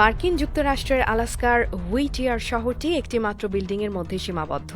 মার্কিন যুক্তরাষ্ট্রের আলাস্কার হুইটিয়ার শহরটি একটি মাত্র বিল্ডিংয়ের মধ্যে সীমাবদ্ধ।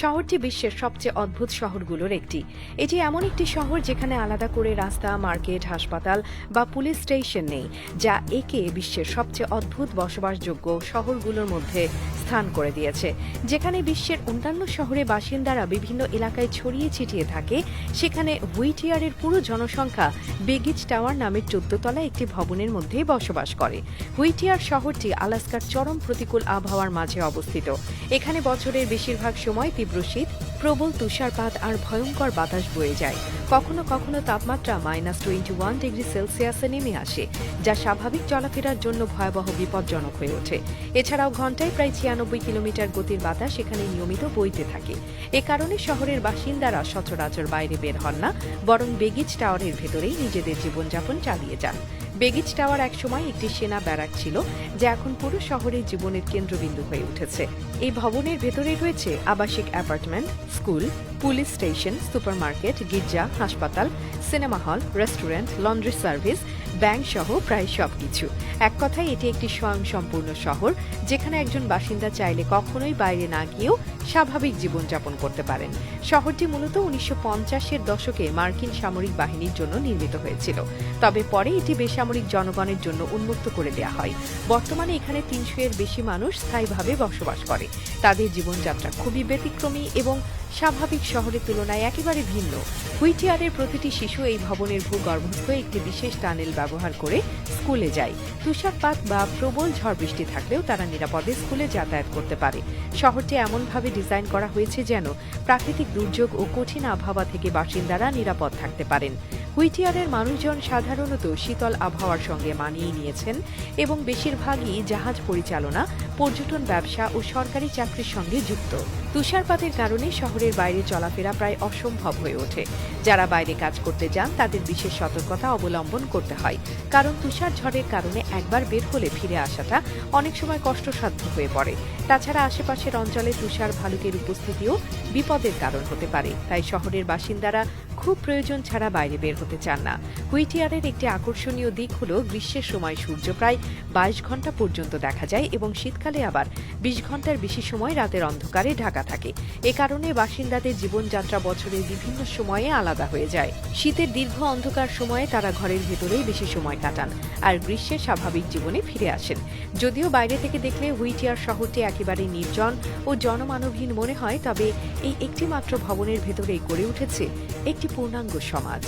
শহরটি বিশ্বের সবচেয়ে অদ্ভুত শহরগুলোর একটি। এটি এমন একটি শহর যেখানে আলাদা করে রাস্তা, মার্কেট, হাসপাতাল বা পুলিশ স্টেশন নেই, যা একে বিশ্বের সবচেয়ে অদ্ভুত বসবাসযোগ্য শহরগুলোর মধ্যে স্থান করে দিয়েছে। যেখানে বিশ্বের অন্যান্য শহরে বাসিন্দারা বিভিন্ন এলাকায় ছড়িয়ে ছিটিয়ে থাকে, সেখানে হুইটিয়ারের পুরো জনসংখ্যা বেগিজ টাওয়ার নামের চোদ্দতলা একটি ভবনের মধ্যেই বসবাস করে। হুইটিয়ার শহরটি আলাস্কার চরম প্রতিকূল আবহাওয়ার মাঝে অবস্থিত। এখানে বছরের বেশিরভাগ সময় তীব্র শীত, প্রবল তুষারপাত আর ভয়ঙ্কর বাতাস বয়ে যায়। কখনো কখনো তাপমাত্রা মাইনাস টোয়েন্টি ওয়ান ডিগ্রি সেলসিয়াসে নেমে আসে, যা স্বাভাবিক চলাফেরার জন্য ভয়াবহ বিপজ্জনক হয়ে ওঠে। এছাড়াও ঘন্টায় প্রায় ছিয়ানব্বই কিলোমিটার গতির বাতাস এখানে নিয়মিত বইতে থাকে। এ কারণে শহরের বাসিন্দারা সচরাচর বাইরে বের হন না, বরং বেগিজ টাওয়ারের ভেতরেই নিজেদের জীবনযাপন চালিয়ে যান। বেগিজ টাওয়ার একসময় একটি সেনা ব্যারাক ছিল, যা এখন পুরো শহরের জীবনের কেন্দ্রবিন্দু হয়ে উঠেছে। এই ভবনের ভেতরে রয়েছে আবাসিক apartment, school, police station, supermarket, গির্জা, হাসপাতাল, cinema hall, restaurant, laundry service bank সহ প্রায় সবকিছু। এক কথায়, এটি একটি স্বয়ংসম্পূর্ণ শহর, যেখানে একজন বাসিন্দা চাইলে কখনোই বাইরে না গিয়েও স্বাভাবিক জীবনযাপন করতে পারেন। শহরটি মূলত উনিশশো পঞ্চাশের দশকে মার্কিন সামরিক বাহিনীর জন্য নির্মিত হয়েছিল। তবে পরে এটি বেসামরিক জনগণের জন্য উন্মুক্ত করে দেওয়া হয়। বর্তমানে এখানে তিনশো এর বেশি মানুষ স্থায়ীভাবে বসবাস করে। তাদের জীবনযাত্রা খুবই ব্যতিক্রমী এবং স্বাভাবিক শহরের তুলনায় একেবারে ভিন্ন। হুইটিয়ারের প্রতিটি শিশু এই ভবনের ভূগর্ভস্থ একটি বিশেষ টানেল ব্যবহার করে স্কুলে যায়। তুষারপাত বা প্রবল ঝড় বৃষ্টি থাকলেও তারা নিরাপদে স্কুলে যাতায়াত করতে পারে। শহরটি এমনভাবে ডিজাইন করা হয়েছে যেন প্রাকৃতিক দুর্যোগ ও কঠিন আবহাওয়া থেকে বাসিন্দারা নিরাপদ থাকতে পারেন। হুইটিয়ারের মানুষজন সাধারণত শীতল আবহাওয়ার সঙ্গে মানিয়ে নিয়েছেন এবং বেশিরভাগই জাহাজ পরিচালনা, পর্যটন ব্যবসা ও সরকারি চাকরির সঙ্গে যুক্ত। তুষারপাতের কারণে শহরের বাইরে চলাফেরা প্রায় অসম্ভব হয়ে ওঠে। যারা বাইরে কাজ করতে যান, তাদের বিশেষ সতর্কতা অবলম্বন করতে হয়। কারণ তুষার ঝড়ের কারণে একবার বের হলে ফিরে আসাটা অনেক সময় কষ্টসাধ্য হয়ে পড়ে। তাছাড়া আশেপাশের অঞ্চলে তুষার ভালুকের উপস্থিতিও বিপদের কারণ হতে পারে। তাই শহরের বাসিন্দারা খুব প্রয়োজন ছাড়া বাইরে বের হতে চান না। হুইটিয়ারের একটি আকর্ষণীয় দিক হল গ্রীষ্মের সময় সূর্য প্রায় বাইশ ঘণ্টা পর্যন্ত দেখা যায় এবং শীতকালে আবার বিশ ঘণ্টার বেশি সময় রাতের অন্ধকারে ঢাকা থাকে। এ কারণে বাসিন্দাদের জীবনযাত্রা বছরের বিভিন্ন সময়ে আলাদা হয়ে যায়। শীতের দীর্ঘ অন্ধকার সময়ে তারা ঘরের ভেতরেই বেশি সময় কাটান আর গ্রীষ্মের স্বাভাবিক জীবনে ফিরে আসেন। যদিও বাইরে থেকে দেখলে হুইটিয়ার শহরটি একেবারে নির্জন ও জনমানবহীন মনে হয়, তবে এই একটি মাত্র ভবনের ভেতরেই গড়ে উঠেছে একটি পূর্ণাঙ্গ সমাজ।